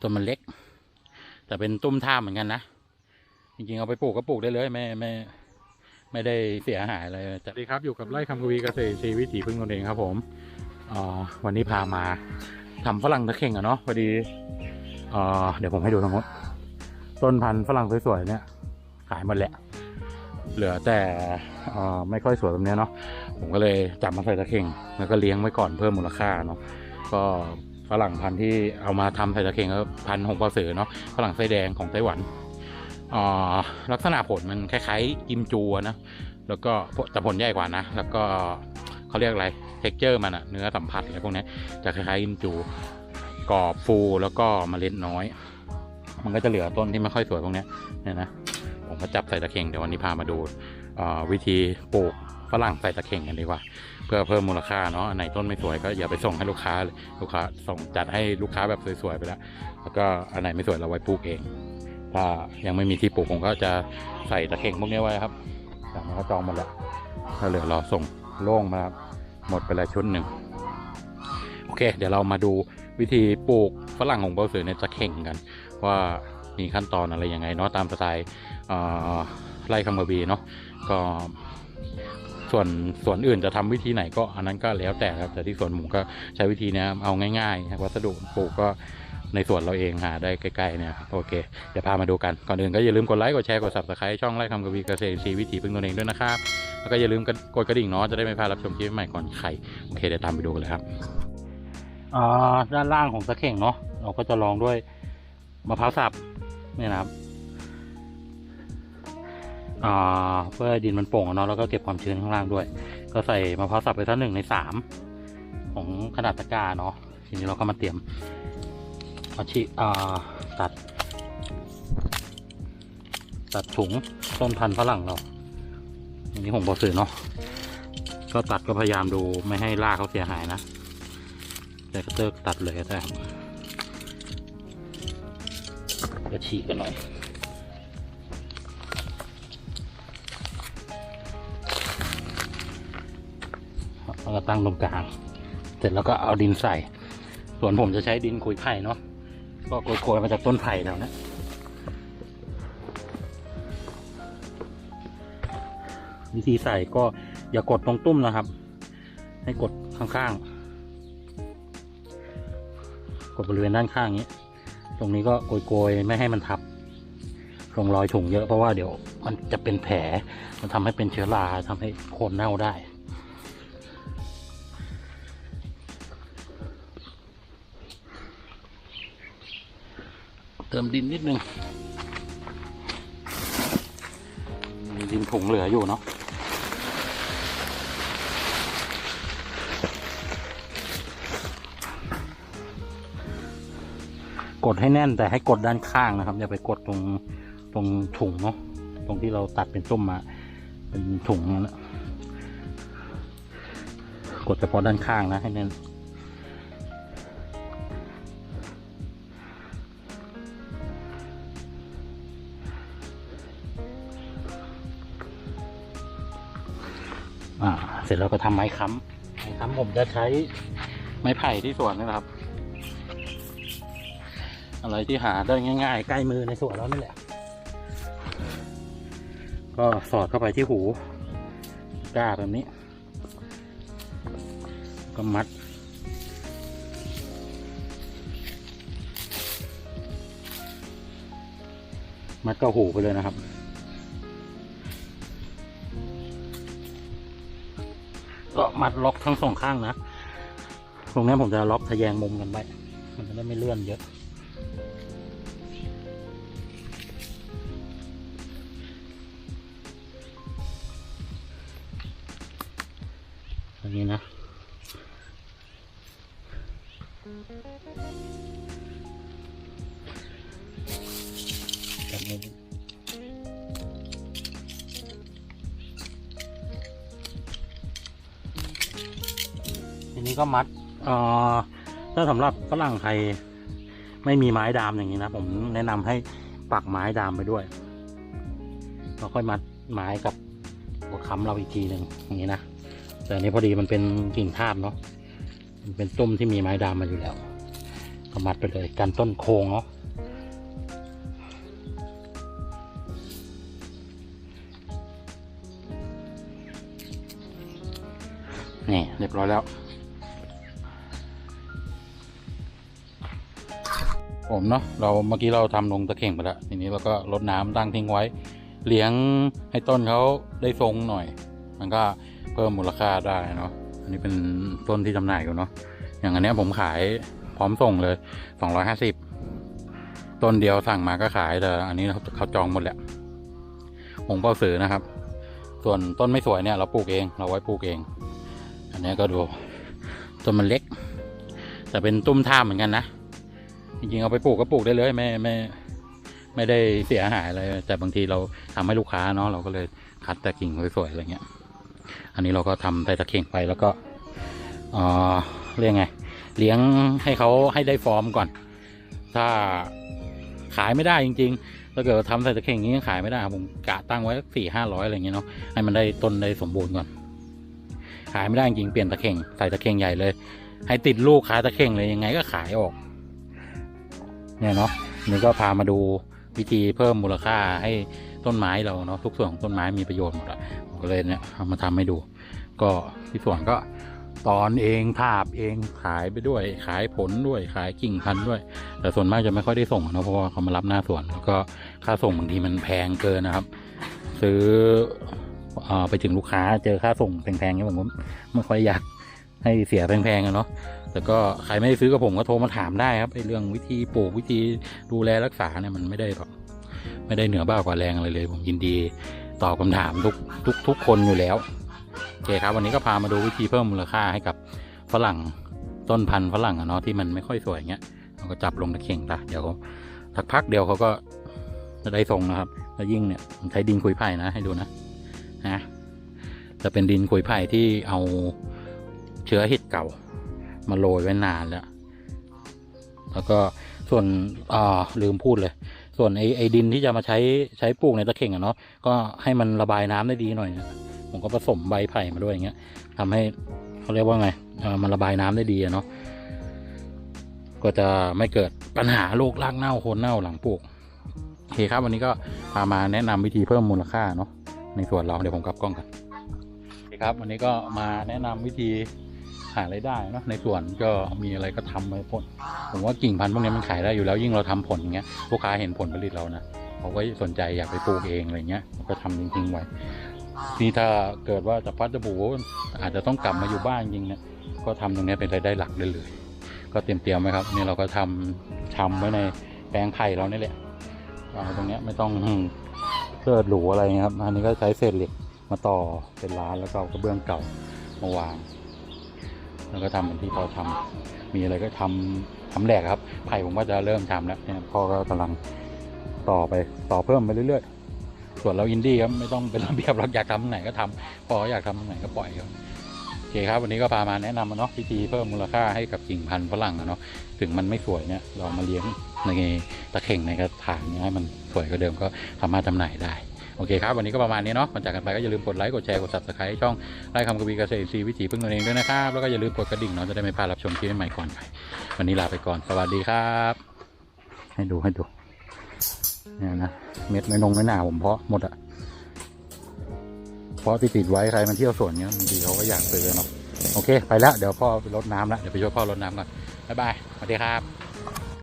ต้นมันเล็ก แต่เป็นตุ้มท่าเหมือนกันนะ จริงๆ เอาไปปลูกก็ปลูกได้เลยไม่ไม่ไม่ได้เสียหายอะไรสวัสดีครับ อยู่กับไร่คำกวีเกษตรชีวิถีพึ่งตนเองครับผมอ่าวันนี้พามาทำฝรั่งตะเข่งอะเนาะพอดีอ่าเดี๋ยวผมให้ดูตรงนู้ต้นพันธุ์ฝรั่งสวยๆเนี่ย ขายหมดแหละ เหลือแต่ไม่ค่อยสวยแบบเนี้ยเนาะผมก็เลยจับมาใส่ตะเข่ง แล้วก็เลี้ยงไว้ก่อนเพิ่มมูลค่าเนาะก็ ฝรั่งพันธุ์ที่เอามาทำใส่ตะเข่งก็พันธุ์หงเปาสือเนาะฝรั่งไส้แดงของไต้หวันอ่าลักษณะผลมันคล้ายๆกิมจูนะ แล้วก็แต่ผลใหญ่กว่านะ แล้วก็เขาเรียกอะไรเท็กเจอร์มันอะเนื้อสัมผัสอะไรพวกนี้จะคล้ายๆกิมจูกรอบฟูแล้วก็เมล็ดน้อย มันก็จะเหลือต้นที่ไม่ค่อยสวยพวกนี้เนี่ยนะ ผมก็จับใส่ตะเข่งเดี๋ยววันนี้พามาดูวิธีปลูกฝรั่งใส่ตะเข่งกันดีกว่า เพื่อเพิ่มมูลค่าเนาะอันไหนต้นไม่สวยก็อย่าไปส่งให้ลูกค้าเลยลูกค้าส่งจัดให้ลูกค้าแบบสวยๆไปแล้วแล้วก็อันไหนไม่สวยเราไว้ปลูกเอง ถ้ายังไม่มีที่ปลูกผมก็จะใส่ตะเข่งพวกนี้ไว้ครับแต่มันก็จองหมดแล้วถ้าเหลือรอส่งโล่งมาครับหมดไปแล้วชุดหนึ่งโอเค เดี๋ยวเรามาดูวิธีปลูกฝรั่งของเบลสือในตะเข่งกัน ว่ามีขั้นตอนอะไรยังไงเนาะตามสไตล์ ไร่คำกระบีเนาะก็ส่วนส่วนอื่นจะทำวิธีไหนก็อันนั้นก็แล้วแต่ครับ แต่ที่ส่วนผมก็ใช้วิธีนี้เอาง่ายๆ วัสดุปลูกก็ในส่วนเราเองหาได้ใกล้ๆเนี่ยโอเค เดี๋ยวพามาดูกัน ก่อนอื่นก็อย่าลืมกดไลค์กดแชร์กด subscribe ช่องไร่คำกวีเกษตรอินทรีวิถีพึ่งตนเองด้วยนะครับ แล้วก็อย่าลืมกดกระดิ่งเนาะจะได้ไม่พลาดรับชมคลิปใหม่ก่อนใครโอเคเดี๋ยวตามไปดูกันเลยครับอ่าด้านล่างของตะเข่งเนาะเราก็จะลองด้วยมะพร้าวสับนี่นะครับ เพื่อดินมันโป่งเนาะแล้วก็เก็บความชื้นข้างล่างด้วย ก็ใส่มะพร้าวสับไปสักหนึ่งในสามของขนาดตะกร้าเนาะทีนี้เราก็มาเตรียมมาชิตัด ตัดถุงต้นพันธุ์ฝรั่งเราอันนี้ผมบอกสื่อเนาะก็ตัดก็พยายามดูไม่ให้รากเขาเสียหายนะแต่ก็เติกตัดเลยก็ได้ก็ฉีกกันหน่อย ก็ตั้งตรงกลาง เสร็จแล้วก็เอาดินใส่ ส่วนผมจะใช้ดินขุยไผ่เนาะ ก็โกยๆมาจากต้นไผ่แล้วนะวิธีใส่ก็อย่ากดตรงตุ้มนะครับ ให้กดข้างๆ กดบริเวณด้านข้างนี้ตรงนี้ก็โกยๆ ไม่ให้มันทับลงรอยถุงเยอะเพราะว่าเดี๋ยวมันจะเป็นแผล มันทำให้เป็นเชื้อราทำให้โคนเน่าได้ ติมดินนิดนึงมีดินถุงเหลืออยู่เนาะกดให้แน่นแต่ให้กดด้านข้างนะครับ อย่าไปกดตรงตรงถุงเนาะตรงที่เราตัดเป็นส้มมา เป็นถุงนั่นนะกดเฉพาะด้านข้างนะให้แน่น เสร็จแล้วก็ทำไม้ค้ำไม้ค้ำผมจะใช้ไม้ไผ่ที่สวนนะครับ อะไรที่หาได้ง่าย ๆ ใกล้มือในสวนแล้วนี่แหละ ก็สอดเข้าไปที่หูก้าแบบนี้ ก็มัดมัดเข้าหูไปเลยนะครับ ก็มัดล็อกทั้งสองข้างนะ ตรงนี้ผมจะล็อกทะแยงมุมกันไว้ มันจะได้ไม่เลื่อนเยอะ อันนี้นะแบบนี้ ก็มัดเอ่อถ้าสำหรับฝรั่งไทยไม่มีไม้ดามอย่างนี้นะ ผมแนะนำให้ปักไม้ดามไปด้วยแล้วค่อยมัดไม้กับหัวค้ำเราอีกทีหนึ่งอย่างนี้นะแต่อันนี้พอดีมันเป็นกิ่งทาบเนาะมันเป็นตุ้มที่มีไม้ดามมาอยู่แล้วกก็มัดไปเลยกันต้นโค้งเนาะนี่เรียบร้อยแล้ว ผมเนาะเราเมื่อกี้เราทำลงตะเข่งไปแล้วทีนี้เราก็ลดน้ำตั้งทิ้งไว้ เลี้ยงให้ต้นเขาได้ทรงหน่อย มันก็เพิ่มมูลค่าได้เนาะอันนี้เป็นต้นที่จำหน่ายอยู่เนาะอย่างอันเนี้ยผมขายพร้อมส่งเลยสองร้อยห้าสิบต้นเดียวสั่งมาก็ขายแต่อันนี้เขาเขาจองหมดแหละหงเป้าสือนะครับ ส่วนต้นไม่สวยเนี่ยเราปลูกเองเราไว้ปลูกเอง อันนี้ก็ดูต้นมันเล็ก แต่เป็นตุ้มท่ามเหมือนกันนะ จริงๆเอาไปปลูกก็ปลูกได้เลยไม่ไม่ไม่ได้เสียหายอะไรแต่บางทีเราทำให้ลูกค้าเนาะเราก็เลยคัดแต่กิ่งสวยๆอะไรเงี้ย อันนี้เราก็ทำใส่ตะเข่งไปแล้วก็เออเรียกไง เลี้ยงให้เขาให้ได้ฟอร์มก่อน ถ้าขายไม่ได้จริงๆถ้าเกิดทำใส่ตะเข่งอย่างนี้ยขายไม่ได้ผมกะตั้งไว้สี่ห้าร้อยอะไรเงี้ยเนาะให้มันได้ต้นได้สมบูรณ์ก่อน ขายไม่ได้จริงเปลี่ยนตะเข่งใส่ตะเข่งใหญ่เลย ให้ติดลูกค้าตะเข่งเลยยังไงก็ขายออก เนี่ยเนาะนี่ก็พามาดูวิธีเพิ่มมูลค่าให้ต้นไม้เราเนาะทุกส่วนของต้นไม้มีประโยชน์หมดอะผมก็เลยเนี่ยเอามาทำให้ดู ก็ที่ส่วนก็ตอนเองภาพเองขายไปด้วย ขายผลด้วยขายกิ่งพันธุ์ด้วย แต่ส่วนมากจะไม่ค่อยได้ส่งเนาะเพราะว่าเขามารับหน้าสวน แล้วก็ค่าส่งบางทีมันแพงเกินนะครับ ซื้ออไปถึงลูกค้าเจอค่าส่งแพงๆเนี่ยผมไม่ค่อยอยากให้เสียแพงๆอะเนาะ แต่ก็ใครไม่ได้ซื้อกับผมก็โทรมาถามได้ครับไอ้เรื่องวิธีปลูกวิธีดูแลรักษาเนี่ยมันไม่ได้แบบไม่ได้เหนือบ้ากว่าแรงอะไรเลย ผมยินดีตอบคำถามทุกทุกทุกคนอยู่แล้วโอเคครับ วันนี้ก็พามาดูวิธีเพิ่มมูลค่าให้กับฝรั่งต้นพันธุ์ฝรั่งอะเนาะที่มันไม่ค่อยสวยอย่างเงี้ยเราก็จับลงตะเข่งละเดี๋ยวสักพักเดียวเขาก็จะได้ทรงนะครับ แล้วยิ่งเนี่ยใช้ดินคุยไผ่นะให้ดูนะนะจะเป็นดินคุยไผ่ที่เอาเชื้อเห็ดเก่า มาโรยไว้นานแล้ว แล้วก็ส่วนอ่าลืมพูดเลย ส่วนไอ้ไอ้ดินที่จะมาใช้ใช้ปลูกในตะเข่งอะเนาะก็ให้มันระบายน้ำได้ดีหน่อยนะผมก็ผสมใบไผ่มาด้วยอย่างเงี้ยทำให้เขาเรียกว่าไงเออมันระบายน้ำได้ดีอะเนาะก็จะไม่เกิดปัญหาโรครากเน่าโคนเน่าหลังปลูกโอเคครับวันนี้ก็พามาแนะนำวิธีเพิ่มมูลค่าเนาะในส่วนเราเดี๋ยวผมกลับกล้องกันโอเคครับ วันนี้ก็มาแนะนำวิธี หารายได้เนอะในส่วนก็มีอะไรก็ทำไปผลผมว่ากิ่งพันธุ์พวกนี้มันขายได้อยู่แล้วยิ่งเราทำผลอย่างเงี้ยลูกค้าเห็นผลผลิตเรานะเขาก็สนใจอยากไปปลูกเองอะไรเงี้ยก็ทำจริงๆไว้นี่ถ้าเกิดว่าจะพัดจะบูอาจจะต้องกลับมาอยู่บ้านจริงเนี่ยก็ทำตรงเนี้ยเป็นรายได้หลักได้เลย ก็เตรียมเตรียมๆไว้ครับนี่เราก็ทำชำไว้ในแปลงไผ่เรานี่แหละเอาตรงเนี้ยไม่ต้องเพื่อหรูอะไรเงี้ยครับ อันนี้ก็ใช้เศษเหล็กมาต่อเป็นร้านแล้วก็เอากระเบื้องเก่ามาวาง แล้วก็ทำเหมือนที่พ่อทำมีอะไรก็ทำทำแหลกครับ ไผ่ผมก็จะเริ่มทำแล้วเนี่ยพ่อก็กำลังต่อไปต่อเพิ่มไปเรื่อยๆ ส่วนเราอินดี้ครับไม่ต้องเป็นระเบียบเราอยากทำไหนก็ทำพ่ออยากทำไหนก็ปล่อยครับโอเคครับวันนี้ก็พามาแนะนำมาเนาะวิธีเพิ่มมูลค่าให้กับกิ่งพันธุ์ฝรั่งอะเนาะถึงมันไม่สวยเนี่ยเรามาเลี้ยงในตะเข่งในกระถางเนี่ยให้มันสวยกว่าเดิมก็สามารถจำหน่ายได้ โอเคครับ วันนี้ก็ประมาณนี้เนาะก่อนจากกันไปก็อย่าลืมกดไลค์กดแชร์กด subscribe ให้ช่องไร่คำกวีเกษตรซีวิถีพึ่งตนเองด้วยนะครับแล้วก็อย่าลืมกดกระดิ่งเนาะจะได้ไม่พลาดรับชมคลิปใหม่ๆก่อนใครวันนี้ลาไปก่อนสวัสดีครับ ให้ดูให้ดูเนี่ยนะเม็ดไม่นงไม่หนาผมเพาะหมดอะเพราะที่ติดไว้ใครมาเที่ยวสวนเนี้ยบางทีเขาก็อยากซื้อเนาะโอเค ไปแล้วเดี๋ยวพ่อไปรดน้ำล้วเดี๋ยวไปช่วยพ่อรดน้ำก่อนบ๊ายบายสวัสดีครับ